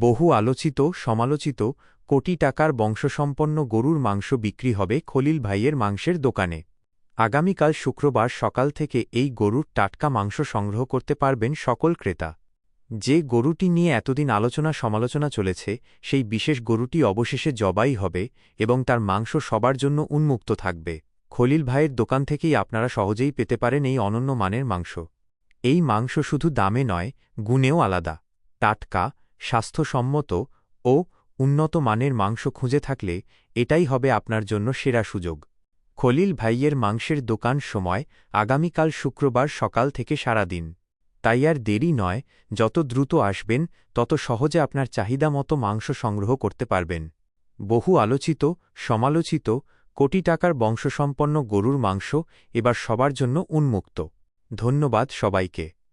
বহু আলোচিত, সমালোচিত, কোটি টাকার বংশসম্পন্ন গরুর মাংস বিক্রি হবে খলিল ভাইয়ের মাংসের দোকানে। আগামীকাল শুক্রবার সকাল থেকে এই গরুর টাটকা মাংস সংগ্রহ করতে পারবেন সকল ক্রেতা। যে গরুটি নিয়ে এতদিন আলোচনা সমালোচনা চলেছে, সেই বিশেষ গরুটি অবশেষে জবাই হবে এবং তার মাংস সবার জন্য উন্মুক্ত থাকবে। খলিল ভাইয়ের দোকান থেকেই আপনারা সহজেই পেতে পারেন এই অনন্য মানের মাংস। এই মাংস শুধু দামে নয়, গুণেও আলাদা। টাটকা স্বাস্থ্যসম্মত ও উন্নত মানের মাংস খুঁজে থাকলে এটাই হবে আপনার জন্য সেরা সুযোগ। খলিল ভাইয়ের মাংসের দোকান সময় আগামীকাল শুক্রবার সকাল থেকে সারাদিন। তাই আর দেরি নয়, যত দ্রুত আসবেন, তত সহজে আপনার চাহিদা মতো মাংস সংগ্রহ করতে পারবেন। বহু আলোচিত, সমালোচিত, কোটি টাকার বংশসম্পন্ন গরুর মাংস এবার সবার জন্য উন্মুক্ত। ধন্যবাদ সবাইকে।